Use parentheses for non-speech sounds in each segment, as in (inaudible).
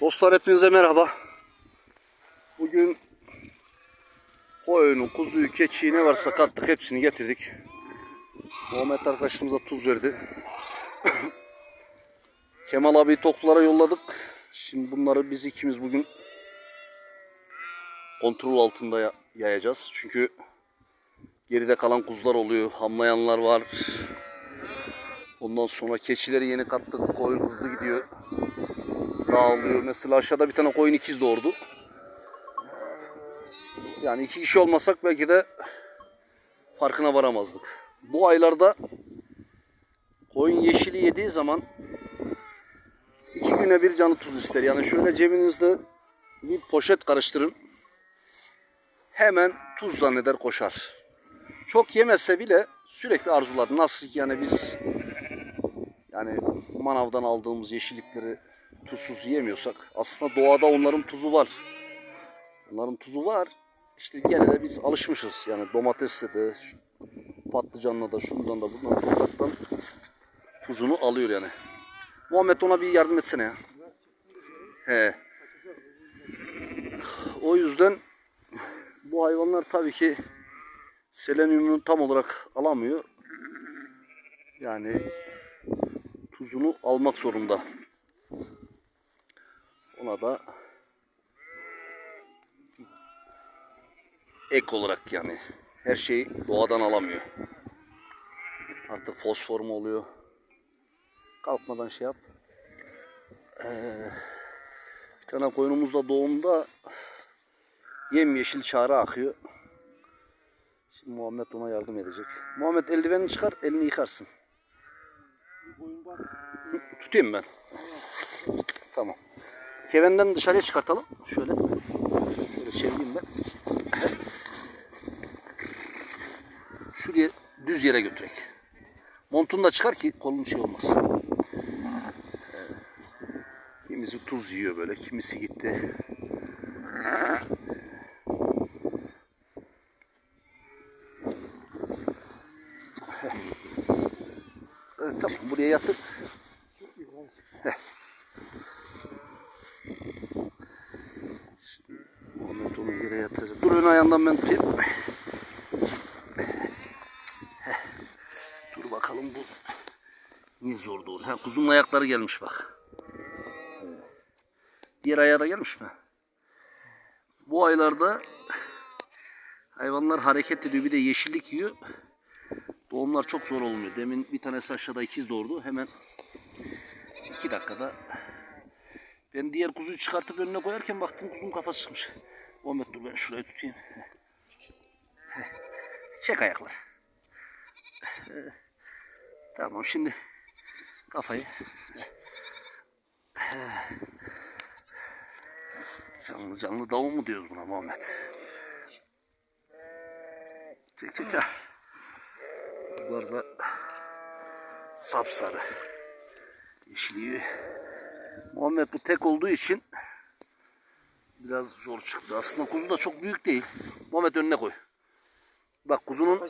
Dostlar hepinize merhaba. Bugün koyunu, kuzuyu, keçiyi ne varsa kattık hepsini getirdik. Muhammed arkadaşımıza tuz verdi. (coughs) Kemal abi toklara yolladık. Şimdi bunları biz ikimiz bugün kontrol altında ya- yayacağız. Çünkü geride kalan kuzular oluyor, hamlayanlar var. Ondan sonra keçileri yeni kattık, koyun hızlı gidiyor dağılıyor. Mesela aşağıda bir tane koyun ikiz doğurdu. Yani iki kişi olmasak belki de farkına varamazdık. Bu aylarda koyun yeşili yediği zaman iki güne bir canı tuz ister. Yani şöyle cebinizde bir poşet karıştırın. Hemen tuz zanneder koşar. Çok yemese bile sürekli arzular. Nasıl yani biz yani manavdan aldığımız yeşillikleri tuzsuz yiyemiyorsak aslında doğada onların tuzu var. Onların tuzu var. İşte gene de biz alışmışız. Yani domatesle de patlıcanla da şundan da bundan topraktan tuzunu alıyor yani. Muhammed ona bir yardım etsene ya. He. O yüzden bu hayvanlar tabii ki selenyumunu tam olarak alamıyor. Yani tuzunu almak zorunda. Ona da ek olarak yani her şeyi doğadan alamıyor. Artık fosfor mu oluyor? Kalkmadan şey yap. Ee, bir tane koyunumuz da doğumda yemyeşil çare akıyor. Şimdi Muhammed ona yardım edecek. Muhammed eldivenini çıkar, elini yıkarsın. Tutayım ben. Tamam. Kevenden dışarıya çıkartalım. Şöyle. Şöyle çevireyim ben. Şuraya düz yere götürek. Montunu da çıkar ki kolun şey olmaz. Kimisi tuz yiyor böyle, kimisi gitti. Evet, tamam buraya yatır. Muhammed onu yere ön ayağından ben tutayım. Dur bakalım bu niye zor doğru. Ha kuzunun ayakları gelmiş bak. Diğer ayağı da gelmiş mi? Bu aylarda hayvanlar hareket ediyor bir de yeşillik yiyor. Doğumlar çok zor olmuyor. Demin bir tanesi aşağıda ikiz doğurdu. Hemen iki dakikada ben diğer kuzuyu çıkartıp önüne koyarken baktım kuzun kafası çıkmış. Dur ben şurayı tutayım. Çek ayaklar. Tamam şimdi kafayı. Canlı canlı davul mu diyoruz buna Muhammed? Çek çek ha. Bunlar da sapsarı. Yeşiliği. Muhammed bu tek olduğu için biraz zor çıktı. Aslında kuzu da çok büyük değil. Muhammed önüne koy. Bak kuzunun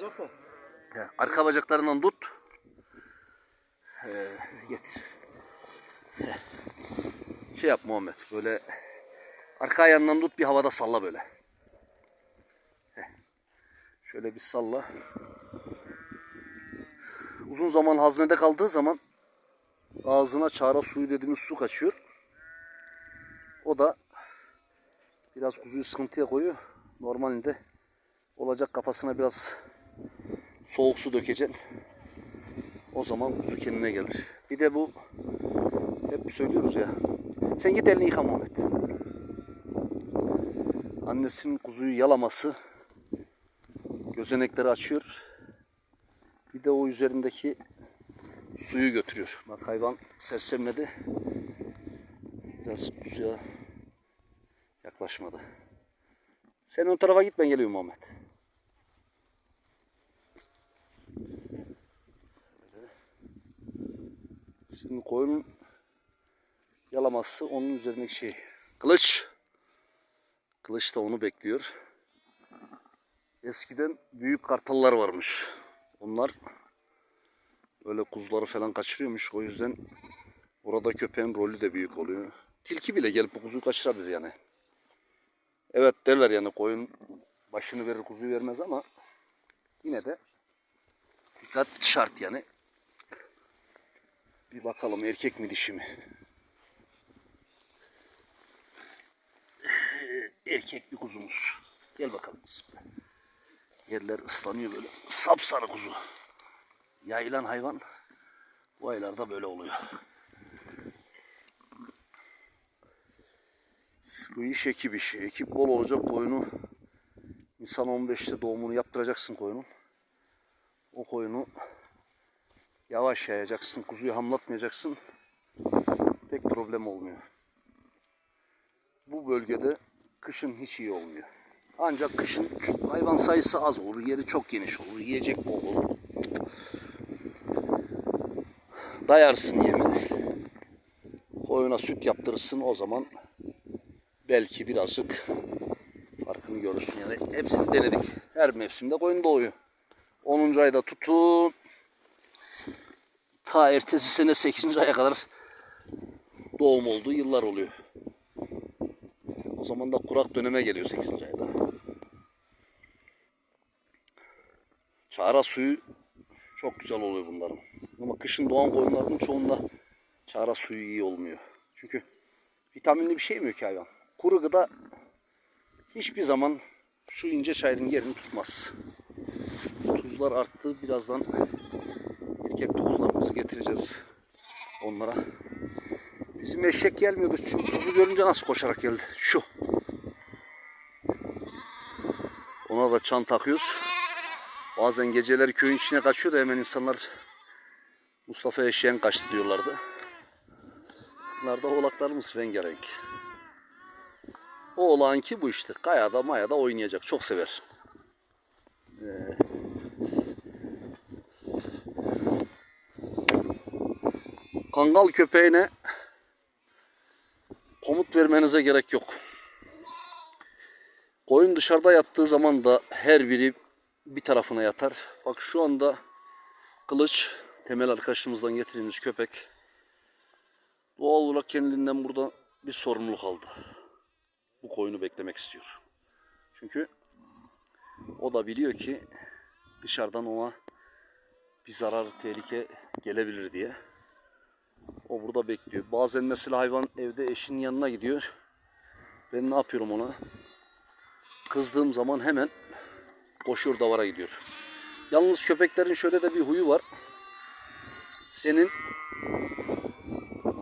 He, arka bacaklarından tut. Ee, getir. He. Şey yap Muhammed böyle arka ayağından tut bir havada salla böyle. He. Şöyle bir salla. Uzun zaman haznede kaldığı zaman ağzına çağra suyu dediğimiz su kaçıyor. O da biraz kuzuyu sıkıntıya koyuyor. Normalinde olacak kafasına biraz soğuk su dökeceksin. O zaman kuzu kendine gelir. Bir de bu hep söylüyoruz ya. Sen git elini yıka Muhammed. Annesinin kuzuyu yalaması gözenekleri açıyor. Bir de o üzerindeki suyu götürüyor. Bak hayvan sersemledi. Biraz kuzuya yaklaşmadı. Sen o tarafa git ben geliyorum Muhammed. Şimdi koyunun yalaması onun üzerindeki şey. Kılıç. Kılıç da onu bekliyor. Eskiden büyük kartallar varmış. Onlar böyle kuzuları falan kaçırıyormuş. O yüzden orada köpeğin rolü de büyük oluyor. tilki bile gelip bu kuzuyu kaçırabilir yani. Evet derler yani koyun başını verir kuzuyu vermez ama yine de dikkat şart yani. Bir bakalım erkek mi dişi mi? Erkek bir kuzumuz. Gel bakalım. Yerler ıslanıyor böyle. Sapsarı kuzu. Yayılan hayvan bu aylarda böyle oluyor. Bu iş ekip işi. Ekip bol olacak koyunu. Nisan 15'te doğumunu yaptıracaksın koyunun. O koyunu yavaş yayacaksın. Kuzuyu hamlatmayacaksın. Pek problem olmuyor. Bu bölgede kışın hiç iyi olmuyor. Ancak kışın hayvan sayısı az olur. Yeri çok geniş olur. Yiyecek bol olur. Dayarsın yemi. Koyuna süt yaptırırsın o zaman belki birazcık farkını görürsün. Yani hepsini denedik. Her mevsimde koyun doğuyor. 10. ayda tutun ta ertesi sene 8. aya kadar doğum olduğu yıllar oluyor. O zaman da kurak döneme geliyor 8. ayda. Çağra suyu çok güzel oluyor bunların. Ama kışın doğan koyunların çoğunda çağra suyu iyi olmuyor. Çünkü vitaminli bir şey mi ki hayvan? Kuru gıda hiçbir zaman şu ince çayırın yerini tutmaz. Tuzlar arttı. Birazdan erkek tuzlarımızı getireceğiz onlara. Bizim eşek gelmiyordu. Çünkü kuzu görünce nasıl koşarak geldi? Şu. Ona da çan takıyoruz. Bazen geceleri köyün içine kaçıyor da hemen insanlar Mustafa eşeğin kaçtı diyorlardı. Bunlar da oğlaklarımız rengarenk. O olan ki bu işte. Kayada mayada oynayacak. Çok sever. Ee, Kangal köpeğine komut vermenize gerek yok. Koyun dışarıda yattığı zaman da her biri bir tarafına yatar. Bak şu anda kılıç temel arkadaşımızdan getirdiğimiz köpek doğal olarak kendinden burada bir sorumluluk aldı. Bu koyunu beklemek istiyor. Çünkü o da biliyor ki dışarıdan ona bir zarar, tehlike gelebilir diye. O burada bekliyor. Bazen mesela hayvan evde eşinin yanına gidiyor. Ben ne yapıyorum ona? Kızdığım zaman hemen koşuyor davara gidiyor. Yalnız köpeklerin şöyle de bir huyu var. Senin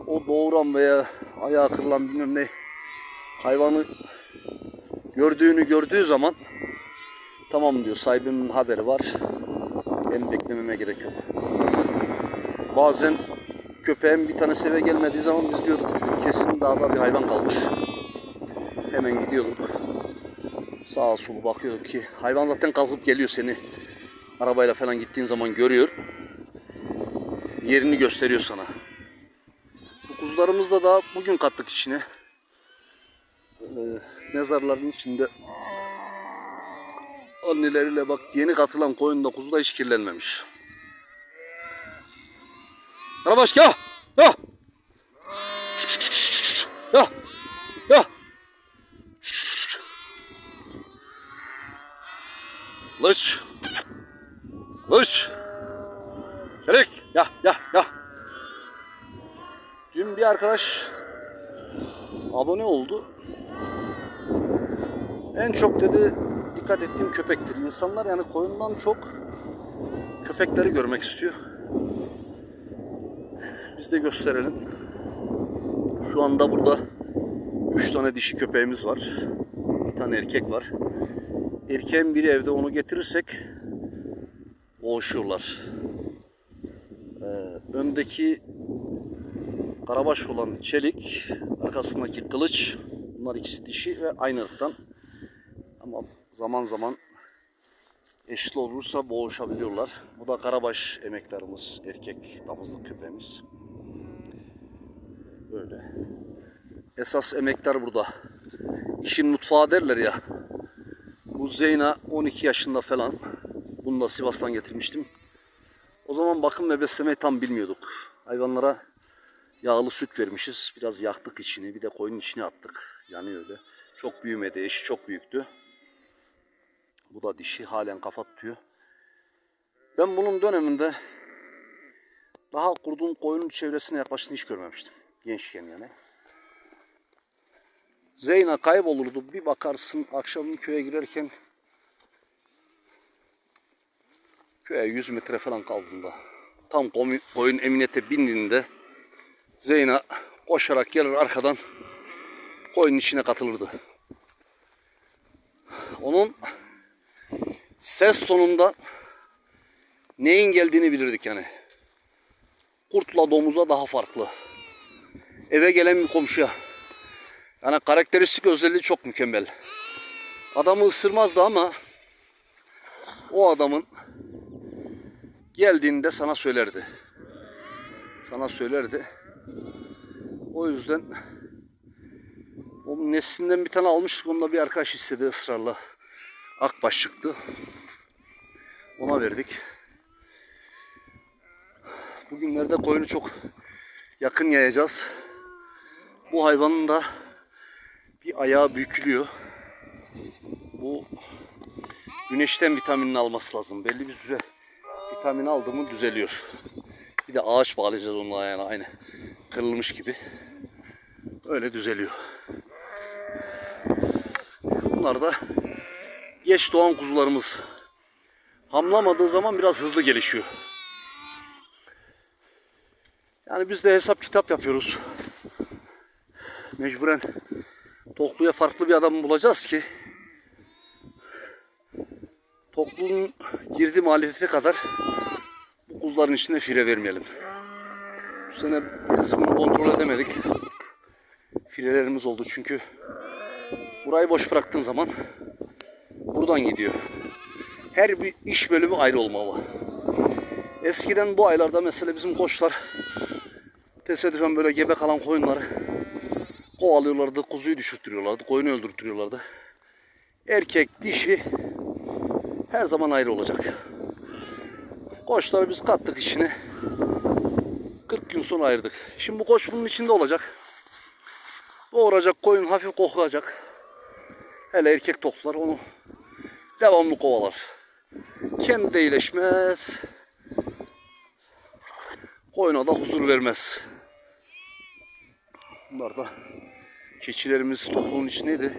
o doğuran veya ayağı kırılan bilmem ne hayvanı gördüğünü gördüğü zaman tamam diyor sahibimin haberi var. Benim beklememe gerek yok. Bazen köpeğin bir tane eve gelmediği zaman biz diyorduk kesin dağda bir hayvan kalmış. Hemen gidiyorduk. Sağa sola bakıyorduk ki hayvan zaten kalkıp geliyor seni arabayla falan gittiğin zaman görüyor. Yerini gösteriyor sana. Bu kuzularımızı da bugün kattık içine. Ee, mezarların içinde anneleriyle bak yeni katılan koyun da kuzu da hiç kirlenmemiş. Karabaş gel. Ya. Ya. Ya. Lış. Lış. Çelik. Ya ya ya. Dün bir arkadaş abone oldu. En çok dedi dikkat ettiğim köpektir. İnsanlar yani koyundan çok köpekleri görmek istiyor. Biz de gösterelim. Şu anda burada 3 tane dişi köpeğimiz var. Bir tane erkek var. Erkeğin biri evde onu getirirsek boğuşuyorlar. Ee, öndeki karabaş olan çelik, arkasındaki kılıç. Bunlar ikisi dişi ve aynı ırktan. Ama zaman zaman eşli olursa boğuşabiliyorlar. Bu da karabaş emeklerimiz, erkek damızlık köpeğimiz. Böyle. Esas emekler burada. İşin mutfağı derler ya. Bu Zeyna 12 yaşında falan. Bunu da Sivas'tan getirmiştim. O zaman bakım ve beslemeyi tam bilmiyorduk. Hayvanlara Yağlı süt vermişiz. Biraz yaktık içini. Bir de koyunun içine attık. Yani öyle. Çok büyümedi. Eşi çok büyüktü. Bu da dişi. Halen kafa tutuyor. Ben bunun döneminde daha kurduğum koyunun çevresine yaklaştığını hiç görmemiştim. Gençken yani. Zeyna kaybolurdu. Bir bakarsın akşam köye girerken köye 100 metre falan kaldığında tam koyun emniyete bindiğinde Zeyna koşarak gelir arkadan koyunun içine katılırdı. Onun ses sonunda neyin geldiğini bilirdik yani. Kurtla domuza daha farklı. Eve gelen bir komşuya. Yani karakteristik özelliği çok mükemmel. Adamı ısırmazdı ama o adamın geldiğinde sana söylerdi. Sana söylerdi. O yüzden o neslinden bir tane almıştık. Onu da bir arkadaş istedi ısrarla. Akbaş çıktı. Ona verdik. Bugünlerde koyunu çok yakın yayacağız. Bu hayvanın da bir ayağı bükülüyor. Bu güneşten vitaminini alması lazım. Belli bir süre vitamin aldı mı düzeliyor. Bir de ağaç bağlayacağız onun ayağına aynı kırılmış gibi. Öyle düzeliyor. Bunlar da geç doğan kuzularımız. Hamlamadığı zaman biraz hızlı gelişiyor. Yani biz de hesap kitap yapıyoruz. Mecburen Toklu'ya farklı bir adam bulacağız ki Toklu'nun girdi maliyeti kadar bu kuzuların içine fire vermeyelim. Bu sene kısmını kontrol edemedik. Firelerimiz oldu çünkü burayı boş bıraktığın zaman buradan gidiyor. Her bir iş bölümü ayrı olmalı. Eskiden bu aylarda mesela bizim koçlar tesadüfen böyle gebe kalan koyunları kovalıyorlardı, kuzuyu düşürtüyorlardı, koyunu öldürtüyorlardı. Erkek, dişi her zaman ayrı olacak. Koçları biz kattık içine. 40 gün sonra ayırdık. Şimdi bu koç bunun içinde olacak. Doğuracak, koyun hafif kokacak. Hele erkek toklar onu devamlı kovalar. Kendi de iyileşmez. Koyuna da huzur vermez. Bunlar da keçilerimiz tokluğun içindeydi.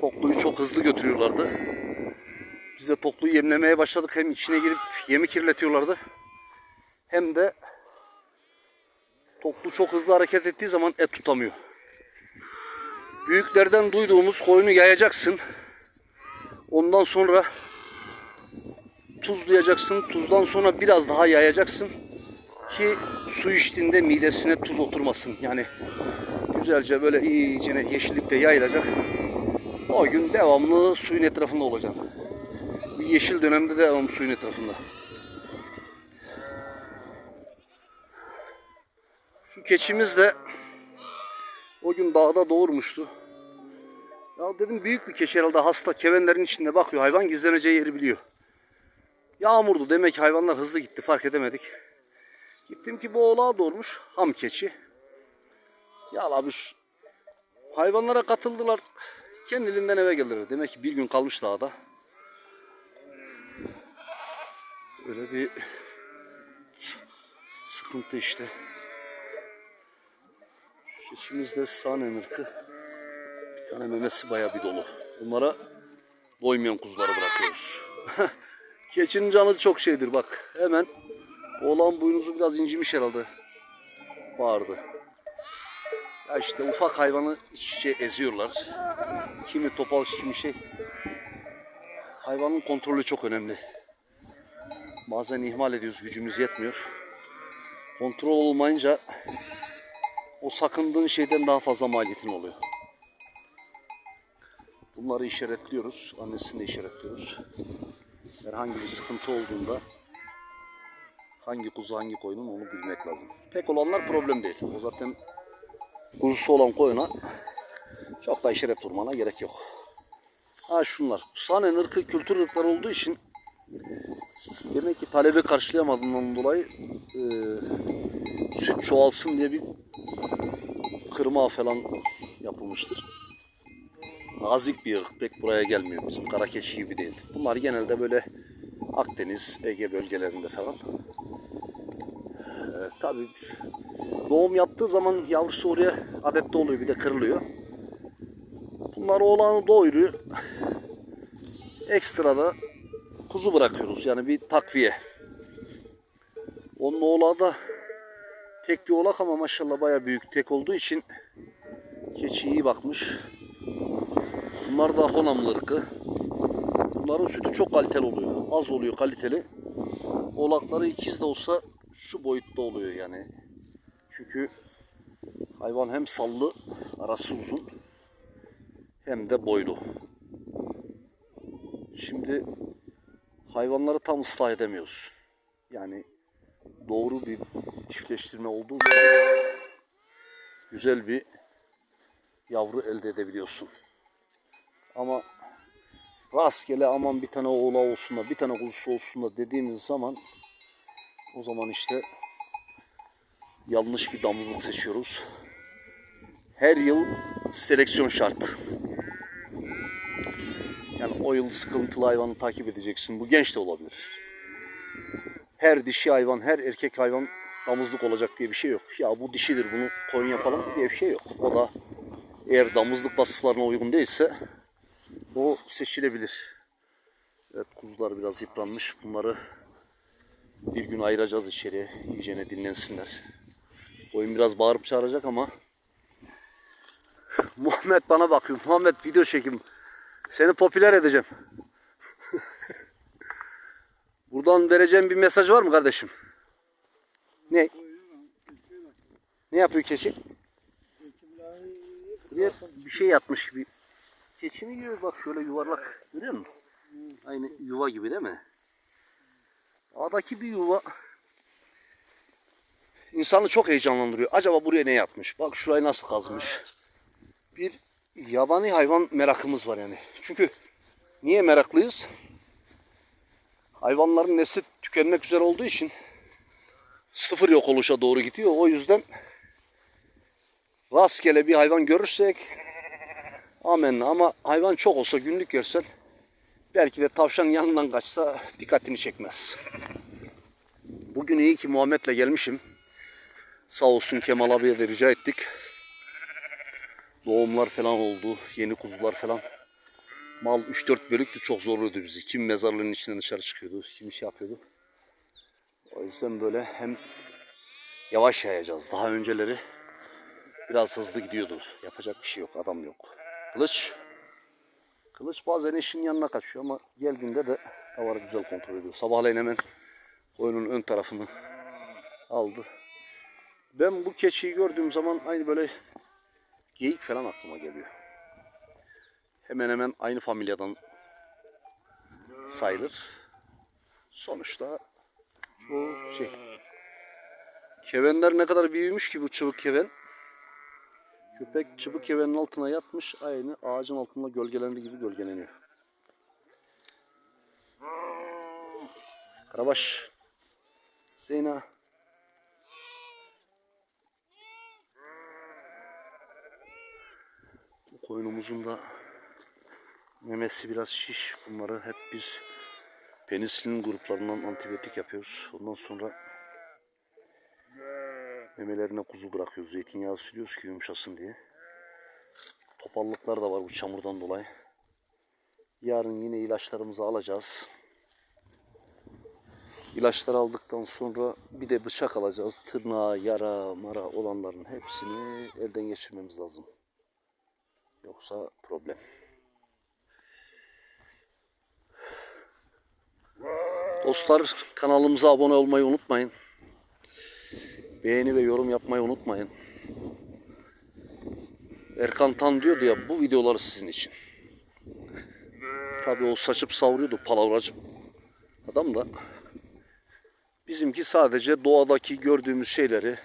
Tokluğu çok hızlı götürüyorlardı. Biz de tokluğu yemlemeye başladık. Hem içine girip yemi kirletiyorlardı. Hem de toklu çok hızlı hareket ettiği zaman et tutamıyor. Büyüklerden duyduğumuz koyunu yayacaksın. Ondan sonra tuzlayacaksın. Tuzdan sonra biraz daha yayacaksın ki su içtiğinde midesine tuz oturmasın. Yani güzelce böyle iyice yeşillikte yayılacak. O gün devamlı suyun etrafında olacaksın. Bu yeşil dönemde de devamlı suyun etrafında. Şu keçimiz de o gün dağda doğurmuştu. Ya dedim büyük bir keçi herhalde hasta kevenlerin içinde bakıyor. Hayvan gizleneceği yeri biliyor. Yağmurdu demek ki hayvanlar hızlı gitti fark edemedik. Gittim ki bu oğlağa doğurmuş ham keçi. Ya şu hayvanlara katıldılar. Kendiliğinden eve geldiler. Demek ki bir gün kalmış dağda. Öyle bir sıkıntı işte. Keçimiz de sahne ırkı. Bir tane memesi bayağı bir dolu. Bunlara doymayan kuzuları bırakıyoruz. (laughs) Keçinin canı çok şeydir bak. Hemen oğlan boynuzu biraz incimiş herhalde. Bağırdı. Ya işte ufak hayvanı içe eziyorlar. Kimi topal kimi şey. Hayvanın kontrolü çok önemli. Bazen ihmal ediyoruz gücümüz yetmiyor. Kontrol olmayınca o sakındığın şeyden daha fazla maliyetin oluyor. Bunları işaretliyoruz. Annesini de işaretliyoruz. Herhangi bir sıkıntı olduğunda hangi kuzu hangi koyunun onu bilmek lazım. Tek olanlar problem değil. O zaten kuzusu olan koyuna çok da işaret durmana gerek yok. Ha şunlar. Sanen ırkı kültür ırkları olduğu için demek ki talebi karşılayamadığından dolayı e, süt çoğalsın diye bir kırma falan yapılmıştır. Nazik bir ırk. Pek buraya gelmiyor. Bizim kara keçi gibi değil. Bunlar genelde böyle Akdeniz, Ege bölgelerinde falan. Ee, tabii doğum yaptığı zaman yavrusu oraya adette oluyor. Bir de kırılıyor. Bunlar oğlanı doğuruyor. Ekstra da kuzu bırakıyoruz. Yani bir takviye. Onun oğlağı da tek bir oğlak ama maşallah baya büyük tek olduğu için keçi iyi bakmış. Bunlar da Honamlı ırkı. Bunların sütü çok kaliteli oluyor. Az oluyor kaliteli. Oğlakları ikiz de olsa şu boyutta oluyor yani. Çünkü hayvan hem sallı, arası uzun hem de boylu. Şimdi hayvanları tam ıslah edemiyoruz. Yani doğru bir çiftleştirme olduğu zaman güzel bir yavru elde edebiliyorsun. Ama rastgele aman bir tane oğla olsun da bir tane kuzusu olsun da dediğimiz zaman o zaman işte yanlış bir damızlık seçiyoruz. Her yıl seleksiyon şart. Yani o yıl sıkıntılı hayvanı takip edeceksin. Bu genç de olabilir. Her dişi hayvan, her erkek hayvan damızlık olacak diye bir şey yok. Ya bu dişidir bunu koyun yapalım diye bir şey yok. O da eğer damızlık vasıflarına uygun değilse o seçilebilir. Evet kuzular biraz yıpranmış. Bunları bir gün ayıracağız içeriye. İyicene dinlensinler. Koyun biraz bağırıp çağıracak ama (laughs) Muhammed bana bakıyor. Muhammed video çekim. Seni popüler edeceğim. (laughs) Buradan vereceğim bir mesaj var mı kardeşim? Ne? Ne yapıyor keçi? Buraya bir şey yatmış gibi. Keçi mi yiyor? Bak şöyle yuvarlak. Görüyor musun? Aynı yuva gibi değil mi? Ağdaki bir yuva insanı çok heyecanlandırıyor. Acaba buraya ne yapmış? Bak şurayı nasıl kazmış? Bir yabani hayvan merakımız var yani. Çünkü niye meraklıyız? Hayvanların nesli tükenmek üzere olduğu için sıfır yok oluşa doğru gidiyor. O yüzden rastgele bir hayvan görürsek amen ama hayvan çok olsa günlük görsen belki de tavşan yanından kaçsa dikkatini çekmez. Bugün iyi ki Muhammed'le gelmişim. Sağ olsun Kemal abiye de rica ettik. Doğumlar falan oldu. Yeni kuzular falan. Mal 3-4 bölüktü çok zorluydu bizi. Kim mezarlığın içinden dışarı çıkıyordu. Kim şey yapıyordu. O yüzden böyle hem yavaş yayacağız. Daha önceleri biraz hızlı gidiyordu. Yapacak bir şey yok. Adam yok. Kılıç. Kılıç bazen eşinin yanına kaçıyor ama geldiğinde de davarı güzel kontrol ediyor. Sabahleyin hemen koyunun ön tarafını aldı. Ben bu keçiyi gördüğüm zaman aynı böyle geyik falan aklıma geliyor. Hemen hemen aynı familyadan sayılır. Sonuçta çoğu şey. Kevenler ne kadar büyümüş ki bu çubuk keven. Köpek çubuk kevenin altına yatmış aynı ağacın altında gölgelendiği gibi gölgeleniyor. Karabaş. Zeyna. Bu koyunumuzun da memesi biraz şiş. Bunları hep biz penisilin gruplarından antibiyotik yapıyoruz. Ondan sonra memelerine kuzu bırakıyoruz. Zeytinyağı sürüyoruz ki yumuşasın diye. Topallıklar da var bu çamurdan dolayı. Yarın yine ilaçlarımızı alacağız. İlaçları aldıktan sonra bir de bıçak alacağız. Tırnağı, yara, mara olanların hepsini elden geçirmemiz lazım. Yoksa problem. Dostlar kanalımıza abone olmayı unutmayın. Beğeni ve yorum yapmayı unutmayın. Erkan Tan diyordu ya bu videoları sizin için. Tabii o saçıp savuruyordu palavracı adam da. Bizimki sadece doğadaki gördüğümüz şeyleri,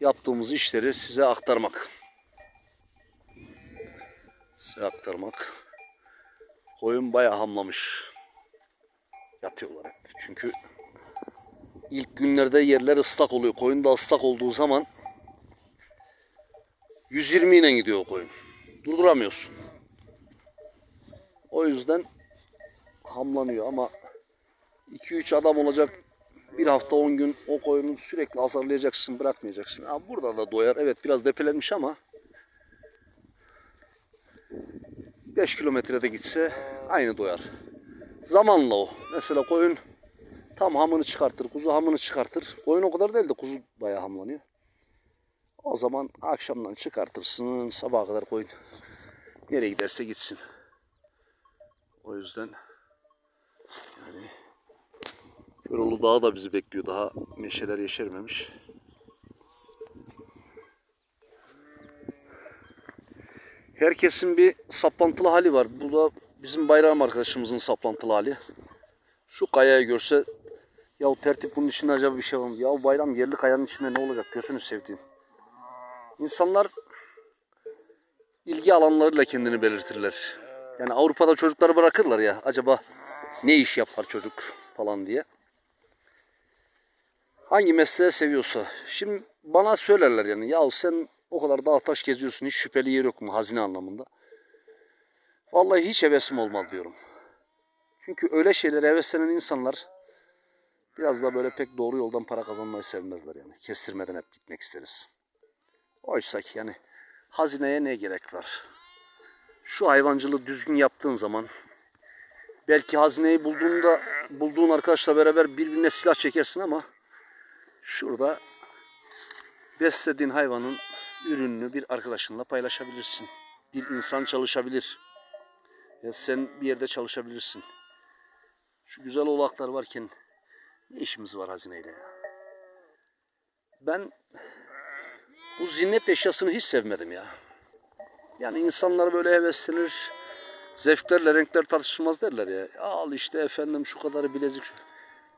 yaptığımız işleri size aktarmak. Size aktarmak. Koyun bayağı hamlamış. Yatıyorlar hep. Çünkü ilk günlerde yerler ıslak oluyor. Koyun da ıslak olduğu zaman 120 ile gidiyor koyun. Durduramıyorsun. O yüzden hamlanıyor ama 2-3 adam olacak bir hafta 10 gün o koyunu sürekli azarlayacaksın bırakmayacaksın. Ha, burada da doyar. Evet biraz depelenmiş ama 5 kilometrede gitse aynı doyar. Zamanla o. Mesela koyun tam hamını çıkartır. Kuzu hamını çıkartır. Koyun o kadar değil de kuzu bayağı hamlanıyor. O zaman akşamdan çıkartırsın sabaha kadar koyun. Nereye giderse gitsin. O yüzden yani Köroğlu Dağı da bizi bekliyor. Daha meşeler yeşermemiş. Herkesin bir saplantılı hali var. Bu da bizim bayram arkadaşımızın saplantılı hali. Şu kayayı görse ya tertip bunun içinde acaba bir şey var mı? Ya bayram yerli kayanın içinde ne olacak? Gözünü sevdiğim. İnsanlar ilgi alanlarıyla kendini belirtirler. Yani Avrupa'da çocukları bırakırlar ya. Acaba ne iş yapar çocuk falan diye. Hangi mesleği seviyorsa. Şimdi bana söylerler yani. Ya sen o kadar dağ taş geziyorsun. Hiç şüpheli yer yok mu hazine anlamında? Vallahi hiç hevesim olmadı diyorum. Çünkü öyle şeylere heveslenen insanlar biraz da böyle pek doğru yoldan para kazanmayı sevmezler yani. Kestirmeden hep gitmek isteriz. Oysa ki yani hazineye ne gerek var? Şu hayvancılığı düzgün yaptığın zaman belki hazineyi bulduğunda bulduğun arkadaşla beraber birbirine silah çekersin ama şurada beslediğin hayvanın ürününü bir arkadaşınla paylaşabilirsin. Bir insan çalışabilir. Ya sen bir yerde çalışabilirsin. Şu güzel oğlaklar varken ne işimiz var hazineyle ya? Ben bu zinnet eşyasını hiç sevmedim ya. Yani insanlar böyle heveslenir. Zevklerle renkler tartışılmaz derler ya. Al işte efendim şu kadarı bilezik.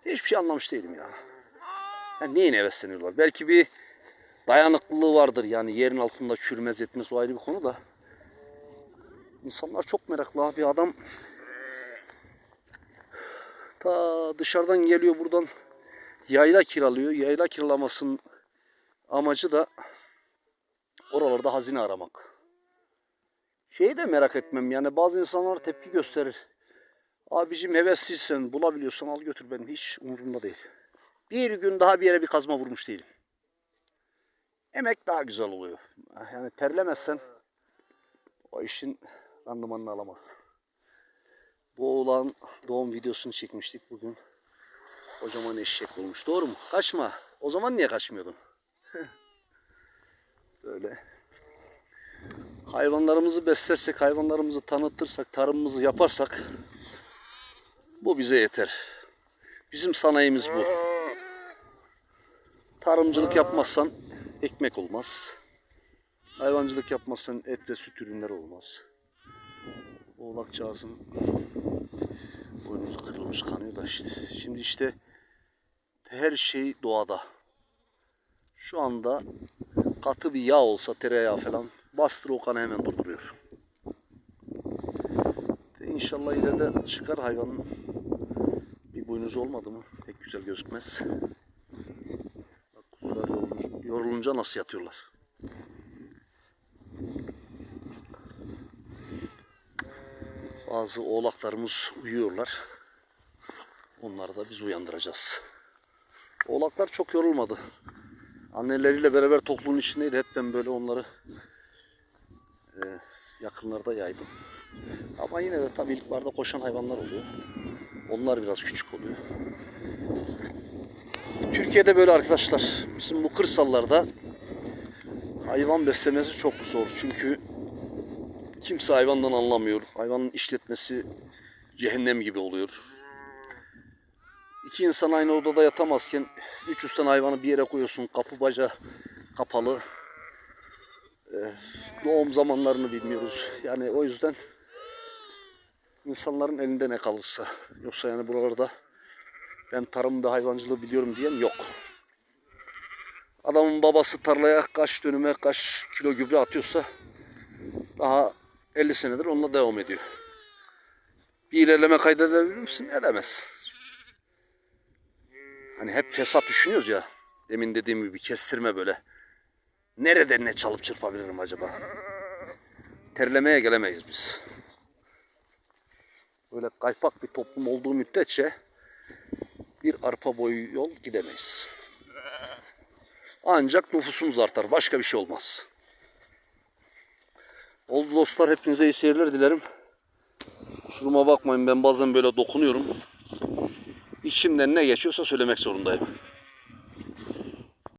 Hiçbir şey anlamış değilim ya. Yani neyin hevesleniyorlar? Belki bir dayanıklılığı vardır yani yerin altında çürümez etmez o ayrı bir konu da. İnsanlar çok meraklı abi adam ta dışarıdan geliyor buradan yayla kiralıyor. Yayla kiralamasının amacı da oralarda hazine aramak. Şeyi de merak etmem yani bazı insanlar tepki gösterir. Abicim hevesliysen bulabiliyorsan al götür benim hiç umurumda değil. Bir gün daha bir yere bir kazma vurmuş değilim. Emek daha güzel oluyor. Yani terlemezsen o işin randımanını alamaz. Bu oğlan doğum videosunu çekmiştik bugün. Kocaman eşek olmuş. Doğru mu? Kaçma. O zaman niye kaçmıyordun? (laughs) Böyle. Hayvanlarımızı beslersek, hayvanlarımızı tanıtırsak, tarımımızı yaparsak bu bize yeter. Bizim sanayimiz bu. Tarımcılık yapmazsan ekmek olmaz. Hayvancılık yapmazsan et ve süt ürünleri olmaz. Oğlakcağızın boynuzu kırılmış kanıyor da işte. Şimdi işte her şey doğada. Şu anda katı bir yağ olsa tereyağı falan bastır o kanı hemen durduruyor. De İnşallah ileride çıkar hayvanın bir boynuzu olmadı mı pek güzel gözükmez. Bak kuzular yorulunca, yorulunca nasıl yatıyorlar. Bazı oğlaklarımız uyuyorlar. Onları da biz uyandıracağız. Oğlaklar çok yorulmadı. Anneleriyle beraber topluluğun içindeydi. Hep ben böyle onları e, yakınlarda yaydım. Ama yine de tabii ilkbaharda koşan hayvanlar oluyor. Onlar biraz küçük oluyor. Türkiye'de böyle arkadaşlar. Bizim bu kırsallarda hayvan beslemesi çok zor. Çünkü kimse hayvandan anlamıyor. Hayvanın işletmesi cehennem gibi oluyor. İki insan aynı odada yatamazken 300 tane hayvanı bir yere koyuyorsun. Kapı baca kapalı. Ee, doğum zamanlarını bilmiyoruz. Yani o yüzden insanların elinde ne kalırsa. Yoksa yani buralarda ben tarımda hayvancılığı biliyorum diyen yok. Adamın babası tarlaya kaç dönüme kaç kilo gübre atıyorsa daha 50 senedir onunla devam ediyor. Bir ilerleme kaydedebilir misin? Edemez. Hani hep fesat düşünüyoruz ya. Demin dediğim gibi kestirme böyle. Nereden ne çalıp çırpabilirim acaba? Terlemeye gelemeyiz biz. Böyle kaypak bir toplum olduğu müddetçe bir arpa boyu yol gidemeyiz. Ancak nüfusumuz artar. Başka bir şey olmaz. Oldu dostlar hepinize iyi seyirler dilerim. Kusuruma bakmayın ben bazen böyle dokunuyorum. İçimden ne geçiyorsa söylemek zorundayım.